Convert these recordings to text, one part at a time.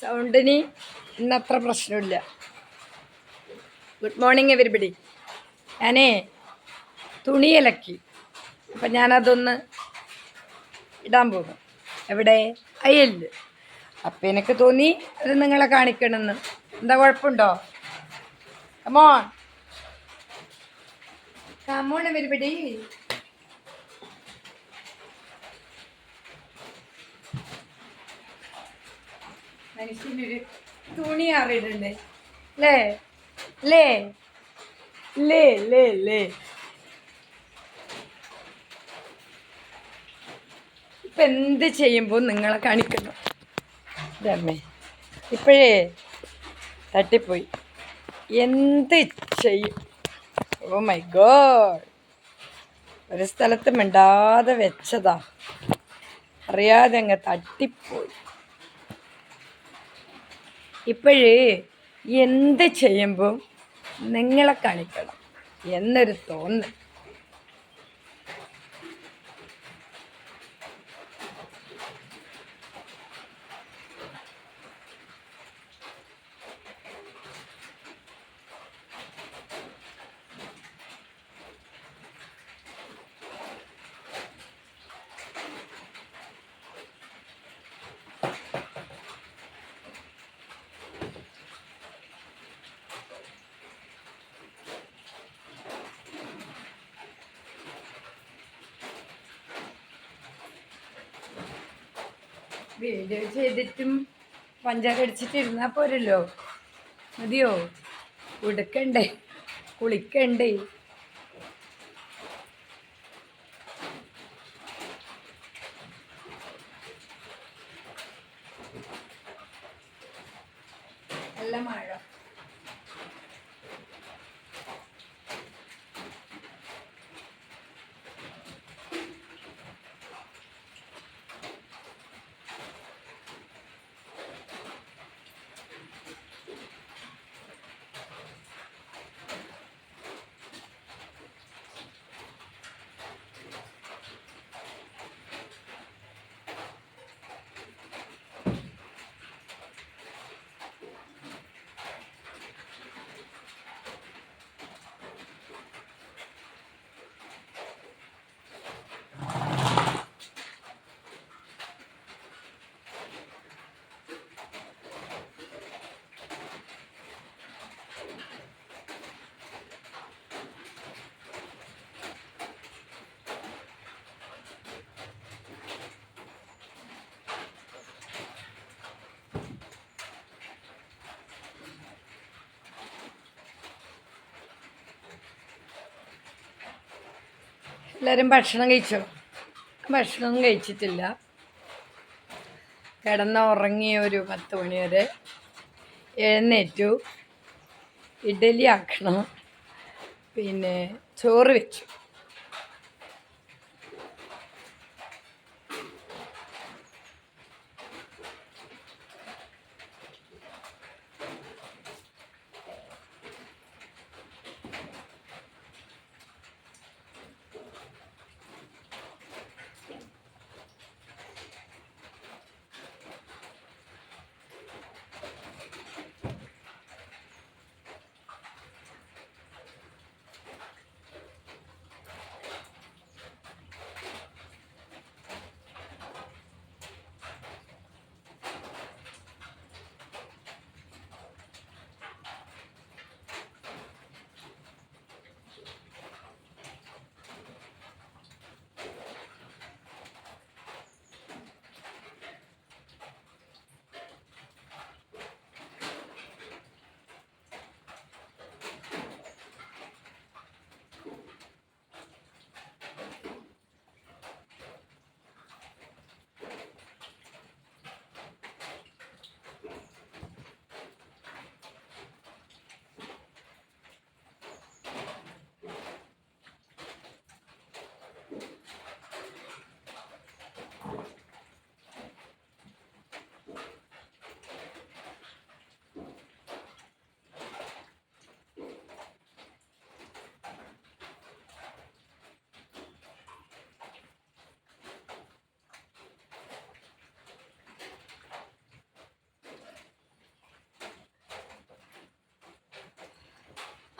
സൗണ്ടിന് ഇന്നത്ര പ്രശ്നമില്ല. Good morning everybody ഞാനേ തുണി ഇലക്കി അപ്പം ഞാനതൊന്ന് ഇടാൻ പോകും എവിടെ? അയ്യൽ അപ്പം എനിക്ക് തോന്നി അത് നിങ്ങളെ കാണിക്കണമെന്ന്. എന്താ കുഴപ്പമുണ്ടോ? കമോൺ കമോൺ എവരിബഡി മനുഷ്യനൊരു തുണി അറിയിട്ടുണ്ട് ലേ ലേ ലേ ലേ ലേ എന്ത് ചെയ്യുമ്പോൾ നിങ്ങളെ കാണിക്കുന്നു? ഇതമ്മേ ഇപ്പോഴേ തട്ടിപ്പോയി. എന്ത് ചെയ്യും? ഓ മൈ ഗോഡ് ഒരു സ്ഥലത്ത് മിണ്ടാതെ വെച്ചതാ. അറിയാതെ അങ്ങ് തട്ടിപ്പോയി. ഇപ്പോഴേ എന്ത് ചെയ്യുമ്പോൾ നിങ്ങളെ കാണിക്കണം എന്നൊരു തോന്നൽ. വീഡിയോ ചെയ്തിട്ടും പഞ്ചാര അടിച്ചിട്ട് ഇരുന്നാൽ പോരല്ലോ. മതിയോ? ഉടുക്കണ്ടേ? കുളിക്കണ്ടേ? എല്ലാം മഴ. എല്ലാവരും ഭക്ഷണം കഴിച്ചോ? ഭക്ഷണം കഴിച്ചിട്ടില്ല. കിടന്ന ഉറങ്ങിയ ഒരു പത്ത് മണി വരെ എഴുന്നേറ്റു. ഇഡലി ആക്കണം. പിന്നെ ചോറ് വെച്ചു.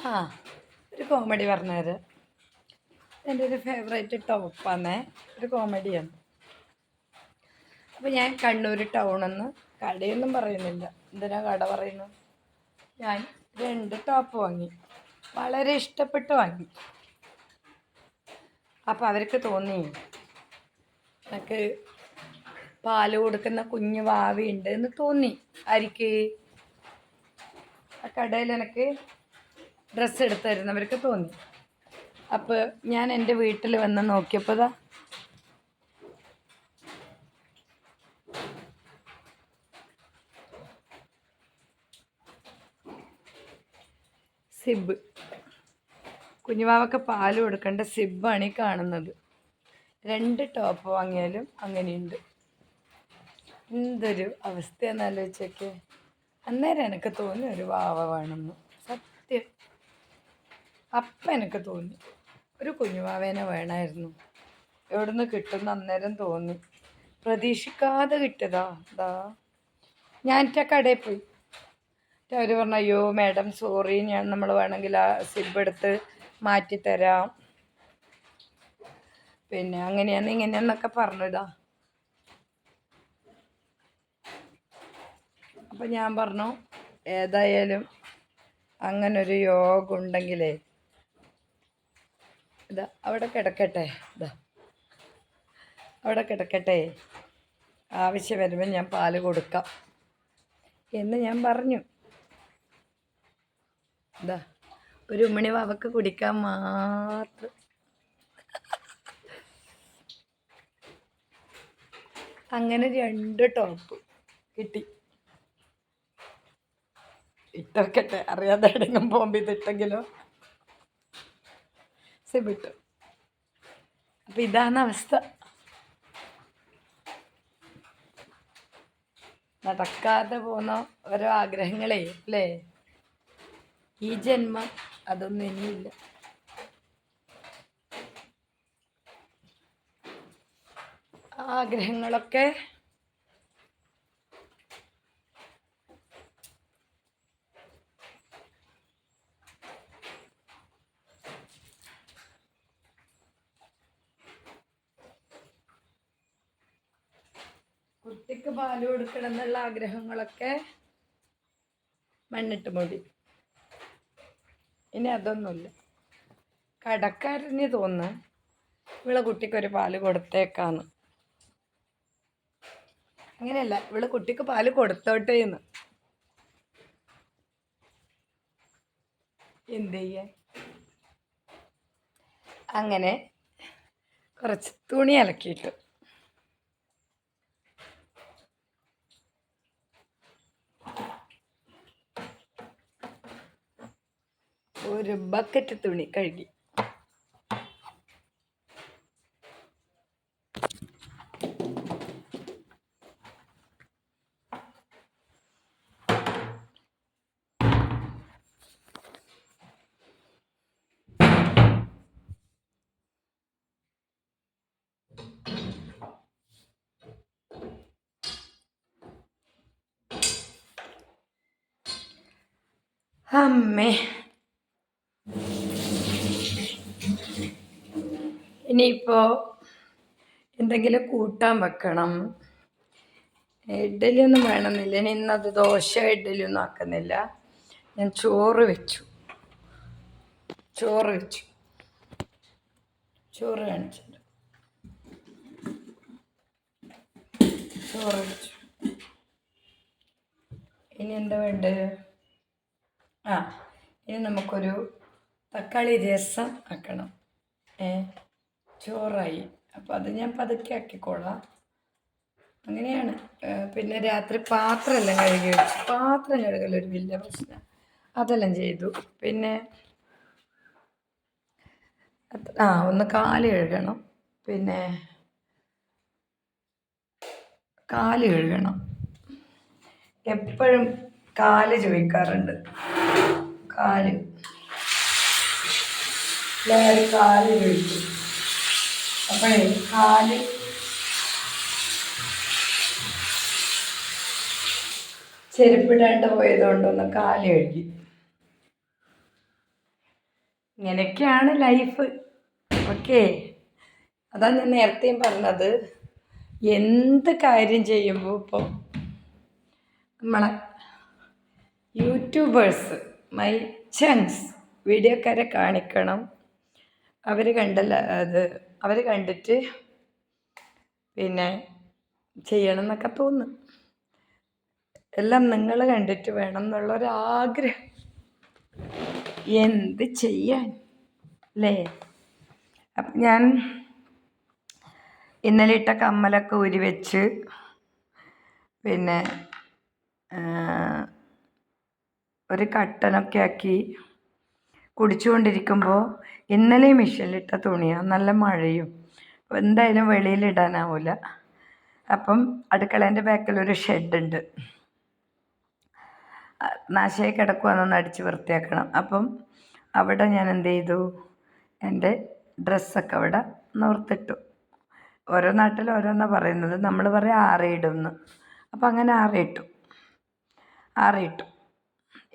ആ. ഒരു കോമഡി പറഞ്ഞത് എന്റെ ഒരു ഫേവറേറ്റ് ടോപ്പാന്നേ ഒരു കോമഡിയാണ് അപ്പോൾ ഞാൻ കണ്ണൂർ ടൗണെന്ന് കടയൊന്നും പറയുന്നില്ല. എന്തിനാ കട പറയുന്നു ഞാൻ രണ്ട് ടോപ്പ് വാങ്ങി. വളരെ ഇഷ്ടപ്പെട്ട് വാങ്ങി. അപ്പോൾ അവർക്ക് തോന്നി എനിക്ക് പാൽ കൊടുക്കുന്ന കുഞ്ഞു വാവയുണ്ട് എന്ന് തോന്നി. ആരിക്ക്? ആ കടയിൽ എനിക്ക് ഡ്രസ്സ് എടുത്ത് തരുന്നവർക്ക് തോന്നി. അപ്പോൾ ഞാൻ എന്റെ വീട്ടിൽ വന്ന് നോക്കിയപ്പോൾ സിബ്. കുഞ്ഞുമാവൊക്കെ പാൽ കൊടുക്കേണ്ട സിബാണ് ഈ കാണുന്നത്. രണ്ട് ടോപ്പ് വാങ്ങിയാലും അങ്ങനെയുണ്ട്. എന്തൊരു അവസ്ഥയെന്നാലോചിച്ചൊക്കെ അന്നേരം എനിക്ക് തോന്നി ഒരു വാവ വേണമെന്ന് അപ്പം എനിക്ക് തോന്നി. ഒരു കുഞ്ഞുവാവേനെ വേണമായിരുന്നു എവിടുന്ന് കിട്ടുന്ന അന്നേരം തോന്നി. പ്രതീക്ഷിക്കാതെ കിട്ടിയതാ. ദാ. ഞാൻ എന്റെ കടയിൽ പോയി. അവർ പറഞ്ഞു അയ്യോ മാഡം സോറി. ഞാൻ നമ്മൾ വേണമെങ്കിൽ ആ സിബ് എടുത്ത് മാറ്റിത്തരാം പിന്നെ അങ്ങനെയാണ് ഇങ്ങനെയാന്നൊക്കെ പറഞ്ഞു ഇതാ അപ്പം ഞാൻ പറഞ്ഞു ഏതായാലും അങ്ങനൊരു യോഗ ഉണ്ടെങ്കിലേ ഇതാ അവിടെ കിടക്കട്ടെ. ഇതാ. അവിടെ കിടക്കട്ടെ. ആവശ്യം വരുമ്പോൾ ഞാൻ പാൽ കൊടുക്കാം എന്ന് ഞാൻ പറഞ്ഞു. ഇതാ ഒരു ഉമ്മണി വാവക്ക് കുടിക്കാൻ മാത്രം. അങ്ങനെ രണ്ട് ടോപ്പ് കിട്ടി. ഇട്ടൊക്കെ അറിയാതെ എവിടെയെങ്കിലും പോകുമ്പോൾ ഇതിട്ടെങ്കിലോ. സിബിട്ടു അപ്പം ഇതാണ് അവസ്ഥ. നടക്കാതെ പോകുന്ന ഓരോ ആഗ്രഹങ്ങളെ അല്ലേ? ഈ ജന്മം അതൊന്നും ഇനിയില്ല. ആഗ്രഹങ്ങളൊക്കെ കുട്ടിക്ക് പാൽ കൊടുക്കണം എന്നുള്ള ആഗ്രഹങ്ങളൊക്കെ മണ്ണിട്ട് മൂടി. ഇനി അതൊന്നുമില്ല. കടക്കാരന് തോന്നുന്നു കുട്ടിക്ക് ഒരു പാൽ കൊടുത്തേക്കാന്ന്. അങ്ങനെയല്ല ഇവൾ കുട്ടിക്ക് പാൽ കൊടുത്തോട്ടെ എന്ന്. എന്ത് ചെയ്യാൻ? അങ്ങനെ കുറച്ച് തുണി അലക്കിയിട്ടു ഒരു ബക്കറ്റ് തുണി കഴുകി. അമ്മേ ഇനിയിപ്പോൾ എന്തെങ്കിലും കൂട്ടാൻ വെക്കണം. ഇഡ്ഡലി ഒന്നും വേണമെന്നില്ല. ഇനി ഇന്നത് ദോശ ഇഡ്ഡലി ഒന്നും ആക്കുന്നില്ല. ഞാൻ ചോറ് വെച്ചു. ചോറ് വെച്ചു. ചോറ് കാണിച്ചിട്ടുണ്ട് ചോറ് വെച്ചു. ഇനി എന്താ വേണ്ടത് ആ ഇനി നമുക്കൊരു തക്കാളി രസം ആക്കണം. ഏ? ചോറായി. അപ്പോൾ അത് ഞാൻ പതുക്കെ ആക്കിക്കോളാം. അങ്ങനെയാണ്. പിന്നെ രാത്രി പാത്രമെല്ലാം കഴുകി വെച്ചു പാത്രം കഴുകലൊരു വലിയ പ്രശ്നം. അതെല്ലാം ചെയ്തു. പിന്നെ ആ ഒന്ന് കാൽ കഴുകണം. പിന്നെ കാൽ കഴുകണം. എപ്പോഴും കാൽ ചോദിക്കാറുണ്ട്. കാൽ. കാൽ ചോദിക്കും അപ്പോഴേ കാൽ. ചെരുപ്പിടാണ്ട് പോയതുകൊണ്ടൊന്ന് കാൽ കഴുകി. ഇങ്ങനെയൊക്കെയാണ് ലൈഫ്. ഓക്കെ. അതാ ഞാൻ നേരത്തെയും പറഞ്ഞത്. എന്ത് കാര്യം ചെയ്യുമ്പോൾ ഇപ്പോൾ നമ്മളെ യൂട്യൂബേഴ്സ് മൈ ചങ്സ് വീഡിയോക്കാരെ കാണിക്കണം. അവർ കണ്ടല്ല അത് അവർ കണ്ടിട്ട് പിന്നെ ചെയ്യണം എന്നൊക്കെ തോന്നും. എല്ലാം നിങ്ങൾ കണ്ടിട്ട് വേണം എന്നുള്ളൊരാഗ്രഹം. എന്ത് ചെയ്യാൻ? അല്ലേ അപ്പം ഞാൻ ഇന്നലെ ഇട്ട കമ്മലൊക്കെ ഊരി വെച്ച് പിന്നെ ഒരു കട്ടനൊക്കെ ആക്കി കുടിച്ചുകൊണ്ടിരിക്കുമ്പോൾ ഇന്നലെ മിഷ്യനിലിട്ട തുണിയാണ് നല്ല മഴയും. എന്തായാലും വെളിയിലിടാനാവില്ല അപ്പം അടുക്കളേന്റെ ബാക്കിൽ ഒരു ഷെഡുണ്ട് നാശയായി കിടക്കുവാന്നൊന്ന് അടിച്ച് വൃത്തിയാക്കണം. അപ്പം അവിടെ ഞാൻ എന്ത് ചെയ്തു? എന്റെ ഡ്രസ്സൊക്കെ അവിടെ നിർത്തിട്ടു ഓരോ നാട്ടിൽ ഓരോന്നാണ് പറയുന്നത്. നമ്മൾ പറയും ആറിയിടുന്നു. അപ്പം അങ്ങനെ ആറിയിട്ടു. ആറിയിട്ടു.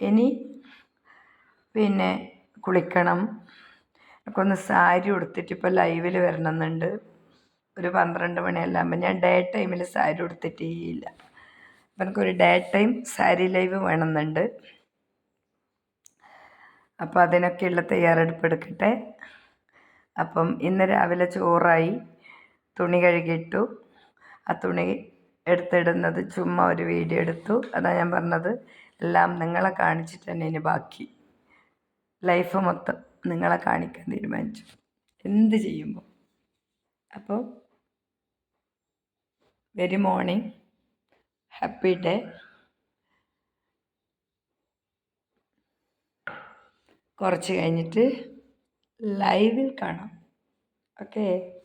ഇനി പിന്നെ കുളിക്കണം. എനിക്കൊന്ന് സാരി ഉടുത്തിട്ട് ഇപ്പോൾ ലൈവിൽ വരണമെന്നുണ്ട്. ഒരു പന്ത്രണ്ട് മണിയെല്ലാം ഞാൻ ഡേ ടൈമിൽ സാരി ഉടുത്തിട്ടേയില്ല. അപ്പം എനിക്കൊരു ഡേ ടൈം സാരി ലൈവ് വേണമെന്നുണ്ട്. അപ്പോൾ അതിനൊക്കെയുള്ള തയ്യാറെടുപ്പ് എടുക്കട്ടെ. അപ്പം ഇന്ന് രാവിലെ ചോറായി തുണി കഴുകിയിട്ടു. ആ തുണി എടുത്തിടുന്നത് ചുമ്മാ ഒരു വീഡിയോ എടുത്തു. അതാ ഞാൻ പറഞ്ഞത്. എല്ലാം നിങ്ങളെ കാണിച്ചിട്ട് തന്നെ ഇനി ബാക്കി. ലൈഫ് മൊത്തം. നിങ്ങളെ കാണിക്കാൻ തീരുമാനിച്ചു. എന്ത് ചെയ്യുമ്പോൾ അപ്പോൾ വെരി മോർണിംഗ് ഹാപ്പി ഡേ കുറച്ച് കഴിഞ്ഞിട്ട് ലൈവിൽ കാണാം. ഓക്കേ